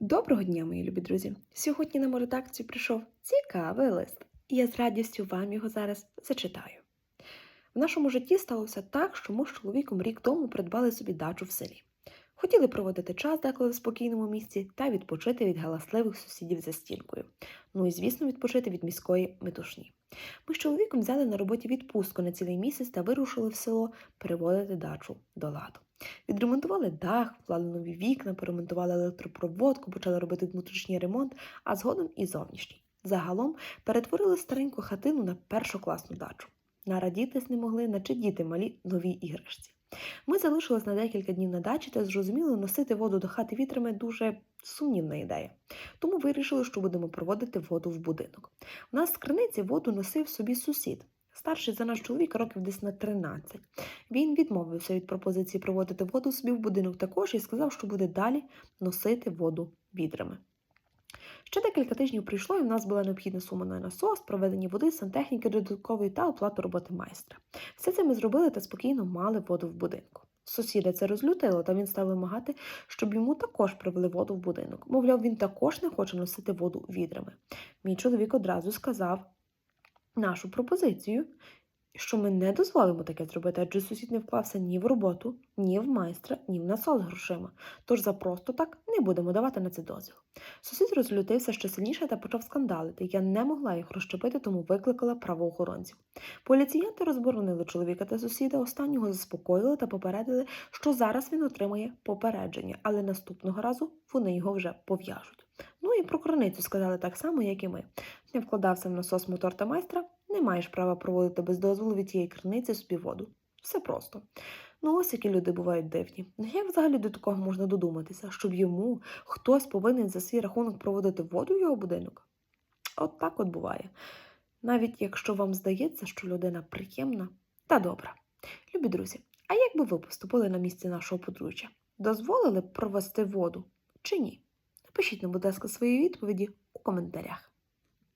Доброго дня, мої любі друзі! Сьогодні на мою редакцію прийшов цікавий лист, і я з радістю вам його зараз зачитаю. В нашому житті сталося так, що ми з чоловіком рік тому придбали собі дачу в селі. Хотіли проводити час деколи в спокійному місці та відпочити від галасливих сусідів за стінкою. Ну і, звісно, відпочити від міської метушні. Ми з чоловіком взяли на роботі відпустку на цілий місяць та вирушили в село переводити дачу до ладу. Відремонтували дах, вклали нові вікна, поремонтували електропроводку, почали робити внутрішній ремонт, а згодом і зовнішній. Загалом перетворили стареньку хатину на першокласну дачу. Нарадітись не могли, наче діти малі новій іграшці. Ми залишились на декілька днів на дачі та зрозуміли, носити воду до хати вітрами дуже сумнівна ідея. Тому вирішили, що будемо проводити воду в будинок. У нас з криниці воду носив собі сусід. Старший за наш чоловік років десь на 13. Він відмовився від пропозиції проводити воду собі в будинок також і сказав, що буде далі носити воду відрами. Ще декілька тижнів прийшло, і в нас була необхідна сума на насос, проведення води, сантехніки додаткової та оплату роботи майстра. Все це ми зробили та спокійно мали воду в будинку. Сусіда це розлютило, та він став вимагати, щоб йому також привели воду в будинок. Мовляв, він також не хоче носити воду відрами. Мій чоловік одразу сказав нашу пропозицію, що ми не дозволимо таке зробити, адже сусід не вклався ні в роботу, ні в майстра, ні в насос грошима. Тож за просто так не будемо давати на це дозвіл. Сусід розлютився ще сильніше та почав скандалити. Я не могла їх розчепити, тому викликала правоохоронців. Поліціянти розборонили чоловіка та сусіда, останнього заспокоїли та попередили, що зараз він отримає попередження, але наступного разу вони його вже пов'яжуть. Ну і про криницю сказали так само, як і ми. Не вкладався в насос мотор та майстра, не маєш права проводити без дозволу від тієї криниці собі воду. Все просто. Ну ось які люди бувають дивні. Як взагалі до такого можна додуматися, щоб йому хтось повинен за свій рахунок проводити воду в його будинок? От так от буває. Навіть якщо вам здається, що людина приємна та добра. Любі друзі, а як би ви поступили на місці нашого подружжя? Дозволили б провести воду чи ні? Напишіть нам, будь ласка, свої відповіді у коментарях.